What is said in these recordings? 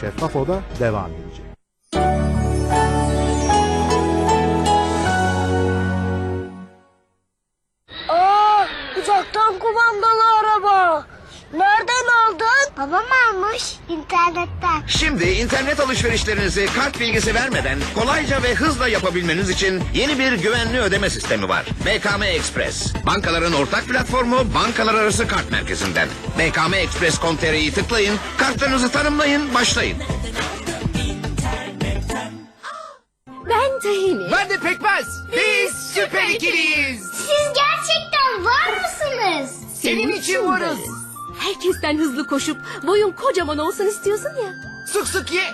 Şeffaf Oda devam edecek. Babam almış internetten. Şimdi internet alışverişlerinizi kart bilgisi vermeden kolayca ve hızla yapabilmeniz için yeni bir güvenli ödeme sistemi var. BKM Express. Bankaların ortak platformu bankalar arası kart merkezinden. BKM Express.com.tr'yi tıklayın, kartlarınızı tanımlayın, başlayın. Ben Tahini. Ben de pekmez. Biz süper ikiliyiz. Siz gerçekten var mısınız? Senin için varız. Herkesten hızlı koşup boyun kocaman olsun istiyorsun ya. Sık sık ye.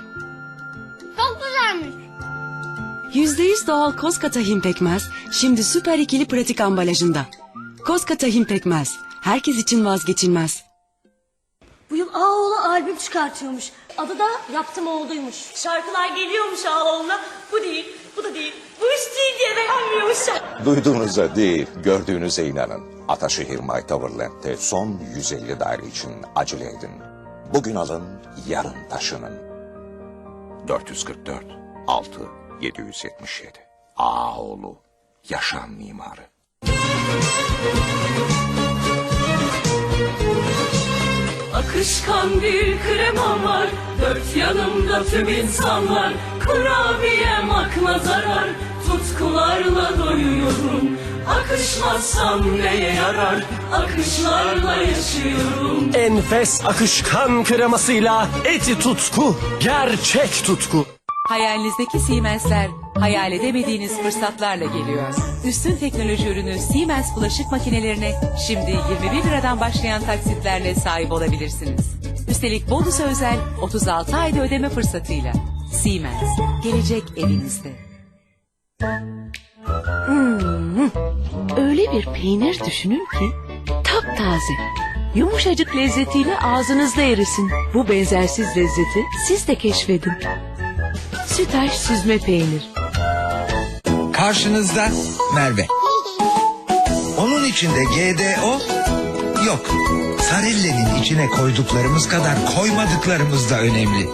Çok güzelmiş. %100 doğal Koska tahin pekmez şimdi süper ikili pratik ambalajında. Koska tahin pekmez herkes için vazgeçilmez. Bu yıl Ağoğlu albüm çıkartıyormuş. Adı da Yaptım Oğluymuş. Şarkılar geliyormuş Ağlaoğlu'na. Bu değil, bu da değil, bu iş değil diye beğenmiyormuş. Duyduğunuza değil, gördüğünüze inanın. Ataşehir My Towerland'de son 150 daire için acele edin. Bugün alın, yarın taşının. 444 6 777 Ağoğlu Yaşam Mimarı Akışkan bir kremam var Dört yanımda tüm insanlar Kurabiyem akla zarar Tutkularla doyuyorum Akışmazsam neye yarar Akışlarla yaşıyorum Enfes akışkan kremasıyla eti tutku, gerçek tutku. Hayalinizdeki Siemens'ler hayal edemediğiniz fırsatlarla geliyor. Üstün teknoloji ürünü Siemens bulaşık makinelerine şimdi 21 liradan başlayan taksitlerle sahip olabilirsiniz. Üstelik bonus özel 36 ayda ödeme fırsatıyla. Siemens, gelecek evinizde. Öyle bir peynir düşünün ki taptaze. Yumuşacık lezzetiyle ağzınızda erisin. Bu benzersiz lezzeti siz de keşfedin. Sütaş süzme peynir. Karşınızda Merve. Onun içinde GDO yok. Sarelle'nin içine koyduklarımız kadar koymadıklarımız da önemli.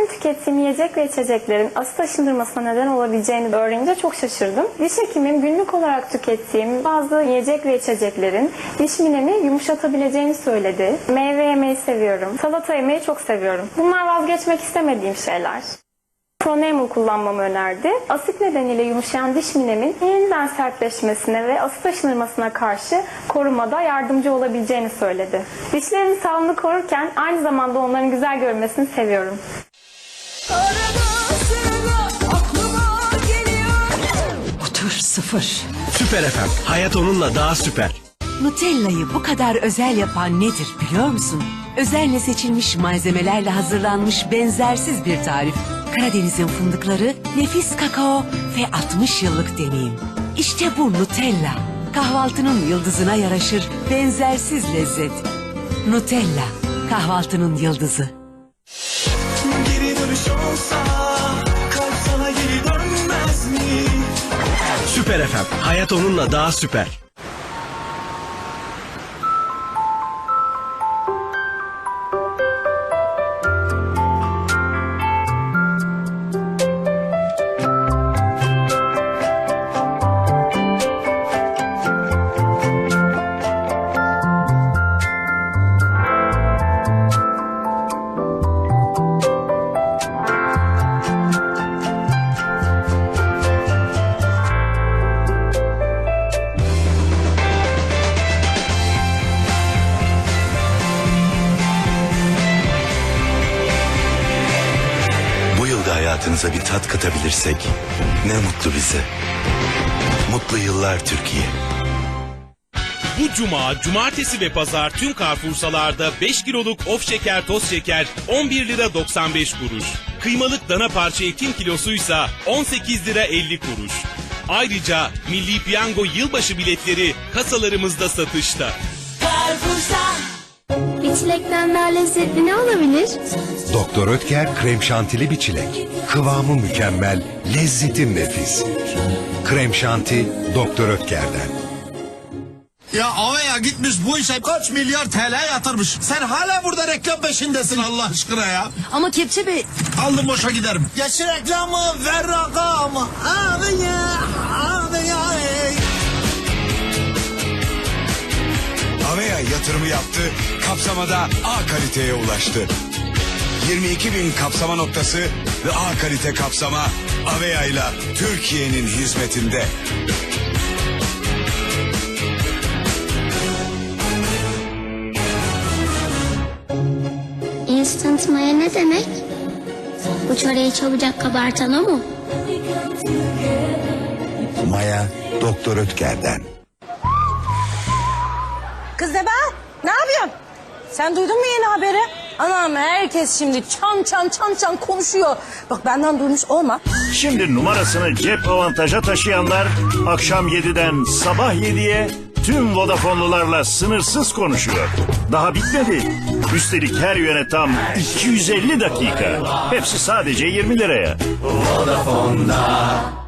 Gün tükettiğim yiyecek ve içeceklerin asit aşındırmasına neden olabileceğini öğrenince çok şaşırdım. Diş hekimim günlük olarak tükettiğim bazı yiyecek ve içeceklerin diş minemi yumuşatabileceğini söyledi. Meyve yemeyi seviyorum. Salata yemeyi çok seviyorum. Bunlar vazgeçmek istemediğim şeyler. Pronamel kullanmamı önerdi. Asit nedeniyle yumuşayan diş minemin yeniden sertleşmesine ve asit aşınırmasına karşı korumada yardımcı olabileceğini söyledi. Dişlerin sağlığını korurken aynı zamanda onların güzel görünmesini seviyorum. Sıfır. Süper FM, hayat onunla daha süper. Nutella'yı bu kadar özel yapan nedir biliyor musun? Özenle seçilmiş malzemelerle hazırlanmış benzersiz bir tarif. Karadeniz'in fındıkları, nefis kakao ve 60 yıllık deneyim. İşte bu Nutella. Kahvaltının yıldızına yaraşır benzersiz lezzet. Nutella, kahvaltının yıldızı. Geri dönüş olsa, Süper FM, hayat onunla daha süper. Hayatınıza bir tat katabilirsek ne mutlu bize. Mutlu yıllar Türkiye. Bu cuma, cumartesi ve pazar tüm Carrefour'salarda 5 kiloluk of şeker toz şeker 11 lira 95 kuruş. Kıymalık dana parça etin kilosuysa 18 lira 50 kuruş. Ayrıca Milli Piyango yılbaşı biletleri kasalarımızda satışta. Çilekten daha lezzetli ne olabilir? Doktor Ötker krem şantili bir çilek. Kıvamı mükemmel, lezzeti nefis. Krem şanti Doktor Ötker'den. Ya Aveya gitmiş bu işe kaç milyar TL yatırmış. Sen hala burada reklam peşindesin Allah aşkına ya. Ama Kepçe Bey Aldım boşa giderim. Geç reklamı ver rakamı. Aveya, Aveya. Yatırımı yaptı, kapsamada A kaliteye ulaştı. 22 bin kapsama noktası ve A kalite kapsama Avea ile Türkiye'nin hizmetinde. Instant maya ne demek? Bu çöreği çabucak kabartan o mu? Maya Doktor Ötker'den. Kız Deba ne yapıyorsun? Sen duydun mu yeni haberi? Anam herkes şimdi çan çan çan çan konuşuyor. Bak benden duymuş olma. Şimdi numarasını cep avantaja taşıyanlar akşam 7'den sabah 7'ye tüm Vodafone'lularla sınırsız konuşuyor. Daha bitmedi. Üstelik her yöne tam 250 dakika. Hepsi sadece 20 liraya. Basur